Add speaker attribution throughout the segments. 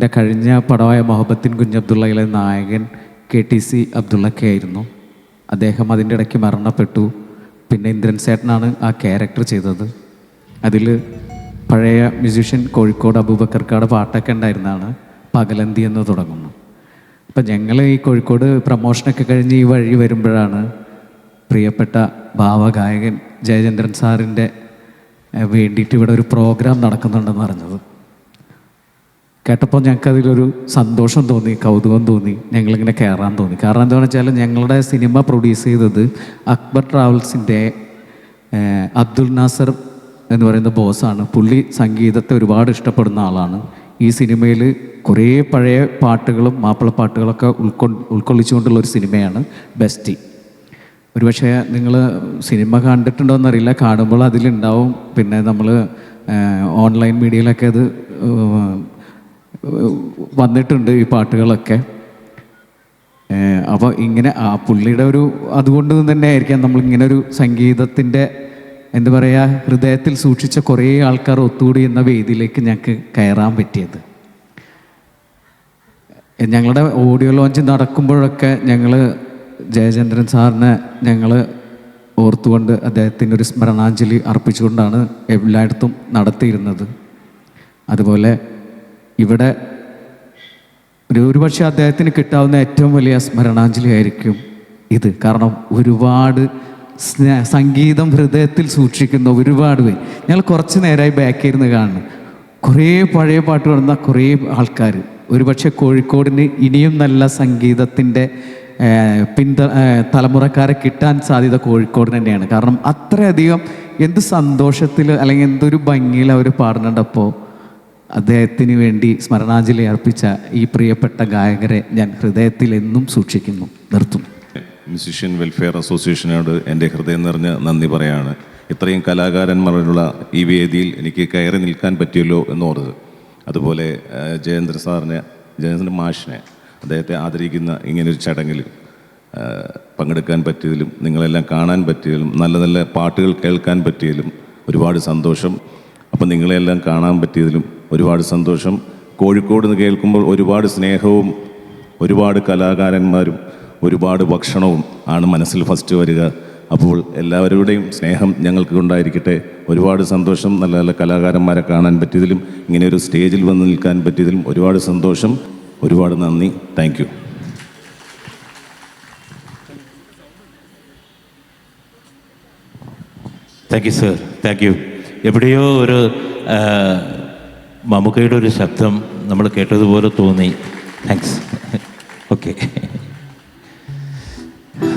Speaker 1: എന്റെ കഴിഞ്ഞ പടമായ മൊഹബത്തിൻ കുഞ്ഞബ്ദുള്ളയിലെ നായകൻ കെ ടി സി അബ്ദുള്ളക്കെ ആയിരുന്നു. അദ്ദേഹം അതിന്റെ ഇടയ്ക്ക് മരണപ്പെട്ടു. പിന്നെ ഇന്ദ്രൻ സേട്ടനാണ് ആ ക്യാരക്ടർ ചെയ്തത്. അതിൽ പഴയ മ്യൂസീഷ്യൻ കോഴിക്കോട് അബൂബക്കർക്കാട് പാട്ടൊക്കെ ഉണ്ടായിരുന്നതാണ് പകലന്തി എന്ന് തുടങ്ങുന്നു. അപ്പം ഞങ്ങൾ ഈ കോഴിക്കോട് പ്രമോഷനൊക്കെ കഴിഞ്ഞ് ഈ വഴി വരുമ്പോഴാണ് പ്രിയപ്പെട്ട ഭാവഗായകൻ ജയചന്ദ്രൻ സാറിന്റെ വേണ്ടിയിട്ട് ഇവിടെ ഒരു പ്രോഗ്രാം നടക്കുന്നുണ്ടെന്ന് അറിഞ്ഞത്. കേട്ടപ്പോൾ ഞങ്ങൾക്ക് അതിലൊരു സന്തോഷം തോന്നി കൗതുകം തോന്നി ഞങ്ങളിങ്ങനെ കയറാൻ തോന്നി. കാരണം എന്താണെന്ന് വെച്ചാൽ ഞങ്ങളുടെ സിനിമ പ്രൊഡ്യൂസ് ചെയ്തത് അക്ബർ ട്രാവൽസിന്റെ അബ്ദുൽ നാസർ എന്ന് പറയുന്ന ബോസാണ്. പുള്ളി സംഗീതത്തെ ഒരുപാട് ഇഷ്ടപ്പെടുന്ന ആളാണ്. ഈ സിനിമയിൽ കുറേ പഴയ പാട്ടുകളും മാപ്പിളപ്പാട്ടുകളൊക്കെ ഉൾക്കൊ ഉൾക്കൊള്ളിച്ചുകൊണ്ടുള്ള ഒരു സിനിമയാണ് ബെസ്റ്റി. ഒരുപക്ഷെ നിങ്ങൾ സിനിമ കണ്ടിട്ടുണ്ടോ എന്നറിയില്ല കാണുമ്പോൾ അതിലുണ്ടാവും. പിന്നെ നമ്മൾ ഓൺലൈൻ മീഡിയയിലൊക്കെ അത് വന്നിട്ടുണ്ട് ഈ പാട്ടുകളൊക്കെ. അപ്പോൾ ഇങ്ങനെ ആ പുള്ളിയുടെ ഒരു അതുകൊണ്ട് തന്നെ ആയിരിക്കാം നമ്മൾ ഇങ്ങനെ ഒരു സംഗീതത്തിന്റെ എന്താ പറയുക ഹൃദയത്തിൽ സൂക്ഷിച്ച കുറേ ആൾക്കാർ ഒത്തുകൂടി എന്ന വേദിയിലേക്ക് ഞങ്ങൾക്ക് കയറാൻ പറ്റിയത്. ഞങ്ങളുടെ ഓഡിയോ ലോഞ്ച് നടക്കുമ്പോഴൊക്കെ ഞങ്ങൾ ജയചന്ദ്രൻ സാറിനെ ഞങ്ങൾ ഓർത്തുകൊണ്ട് അദ്ദേഹത്തിന് ഒരു സ്മരണാഞ്ജലി അർപ്പിച്ചുകൊണ്ടാണ് എല്ലായിടത്തും നടത്തിയിരുന്നത്. അതുപോലെ ഇവിടെ ഒരു ഒരുപക്ഷെ അദ്ദേഹത്തിന് കിട്ടാവുന്ന ഏറ്റവും വലിയ സ്മരണാഞ്ജലി ആയിരിക്കും ഇത്. കാരണം ഒരുപാട് സംഗീതം ഹൃദയത്തിൽ സൂക്ഷിക്കുന്ന ഒരുപാട് പേര്. ഞങ്ങൾ കുറച്ച് നേരമായി ബാക്കിൽ ഇരുന്ന് കാണുന്നു. കുറേ പഴയ പാട്ട് പാടുന്ന കുറേ ആൾക്കാർ. ഒരുപക്ഷെ കോഴിക്കോടിന് ഇനിയും നല്ല സംഗീതത്തിന്റെ പിന്ത തലമുറക്കാരെ കിട്ടാൻ സാധ്യത കോഴിക്കോട് തന്നെയാണ്. കാരണം അത്രയധികം എന്ത് സന്തോഷത്തിൽ അല്ലെങ്കിൽ എന്തൊരു ഭംഗിയിൽ അവർ പാടുന്നുണ്ടപ്പോൾ അദ്ദേഹത്തിന് വേണ്ടി സ്മരണാഞ്ജലി അർപ്പിച്ച ഈ പ്രിയപ്പെട്ട ഗായകരെ ഞാൻ ഹൃദയത്തിൽ എന്നും സൂക്ഷിക്കുന്നു നിർത്തുന്നു.
Speaker 2: മ്യൂസിഷ്യൻ വെൽഫെയർ അസോസിയേഷനോട് എന്റെ ഹൃദയം നിറഞ്ഞ നന്ദി പറയാണ്. ഇത്രയും കലാകാരന്മാരുള്ള ഈ വേദിയിൽ എനിക്ക് കയറി നിൽക്കാൻ പറ്റിയല്ലോ എന്ന് ഓർത്ത്. അതുപോലെ ജയേന്ദ്ര സാറിനെ ജയേന്ദ്ര മാഷിനെ അദ്ദേഹത്തെ ആദരിക്കുന്ന ഇങ്ങനൊരു ചടങ്ങിൽ പങ്കെടുക്കാൻ പറ്റിയതിലും നിങ്ങളെല്ലാം കാണാൻ പറ്റിയതിലും നല്ല നല്ല പാട്ടുകൾ കേൾക്കാൻ പറ്റിയതിലും ഒരുപാട് സന്തോഷം. അപ്പം നിങ്ങളെല്ലാം കാണാൻ പറ്റിയതിലും ഒരുപാട് സന്തോഷം. കോഴിക്കോട് നിന്ന് കേൾക്കുമ്പോൾ ഒരുപാട് സ്നേഹവും ഒരുപാട് കലാകാരന്മാരും ഒരുപാട് ഭക്ഷണവും ആണ് മനസ്സിൽ ഫസ്റ്റ് വരിക. അപ്പോൾ എല്ലാവരുടെയും സ്നേഹം ഞങ്ങൾക്ക് ഉണ്ടായിരിക്കട്ടെ. ഒരുപാട് സന്തോഷം. നല്ല നല്ല കലാകാരന്മാരെ കാണാൻ പറ്റിയതിലും ഇങ്ങനെ ഒരു സ്റ്റേജിൽ വന്ന് നിൽക്കാൻ പറ്റിയതിലും ഒരുപാട് സന്തോഷം. ഒരുപാട് നന്ദി. Thank
Speaker 3: thank you sir thank you എവിടെയോ ഒരു ആ, മമ്മൂക്കയുടെ ഒരു ശബ്ദം നമ്മൾ കേട്ടതുപോലെ തോന്നി. താങ്ക്സ് ഓക്കെ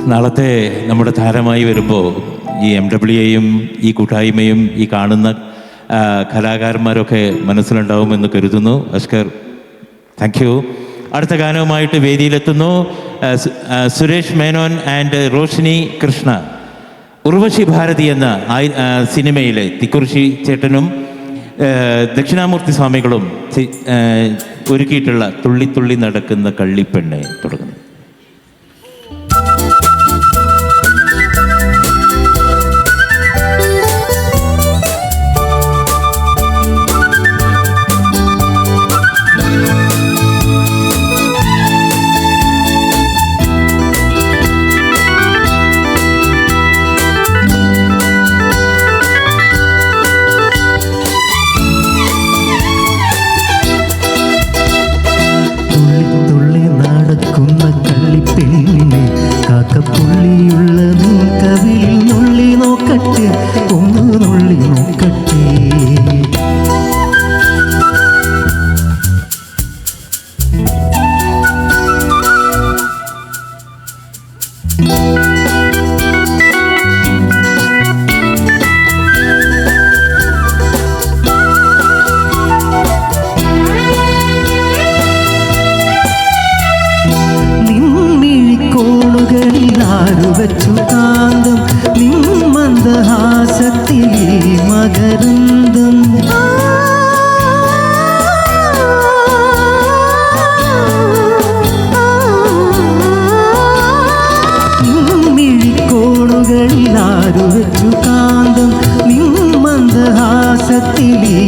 Speaker 3: നാളത്തെ നമ്മുടെ താരമായി വരുമ്പോൾ ഈ എം ഡബ്ല്യു എയും ഈ കൂട്ടായ്മയും ഈ കാണുന്ന കലാകാരന്മാരൊക്കെ മനസ്സിലുണ്ടാവുമെന്ന് കരുതുന്നു. അഷ്കർ താങ്ക് യു അടുത്ത ഗാനവുമായിട്ട് വേദിയിലെത്തുന്നു സുരേഷ് മേനോൻ ആൻഡ് റോഷിനി കൃഷ്ണ. ഉർവശി ഭാരതി എന്ന സിനിമയിലെ തിക്കുറിശി ചേട്ടനും ദക്ഷിണാമൂർത്തി സ്വാമികളും ഒരുക്കിയിട്ടുള്ള തുള്ളി തുള്ളി നടക്കുന്ന കള്ളിപ്പെണ്ണെ തുടങ്ങുന്നു.
Speaker 4: കണ്ണാരുവച്ചു കാന്തം നിൻ മന്ദഹാസത്തിലീ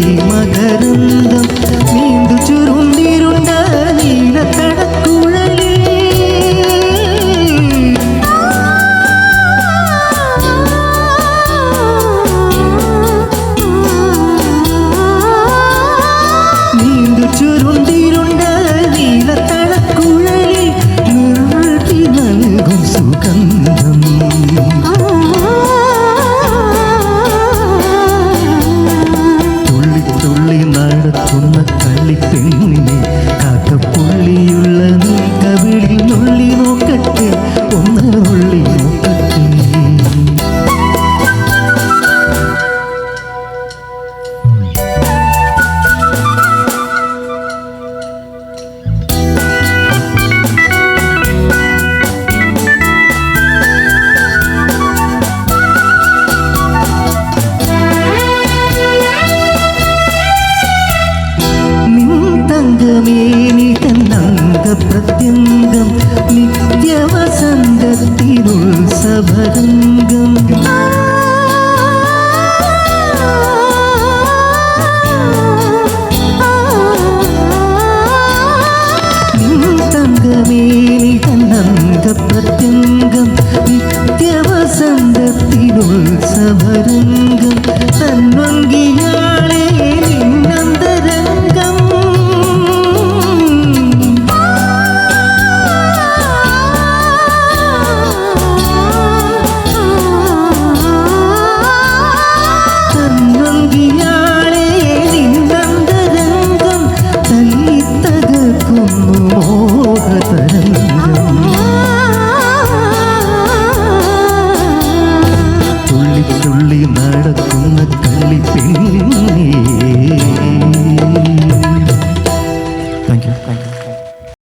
Speaker 4: மகிழுள் சபரங்கம் தன்வங்கிய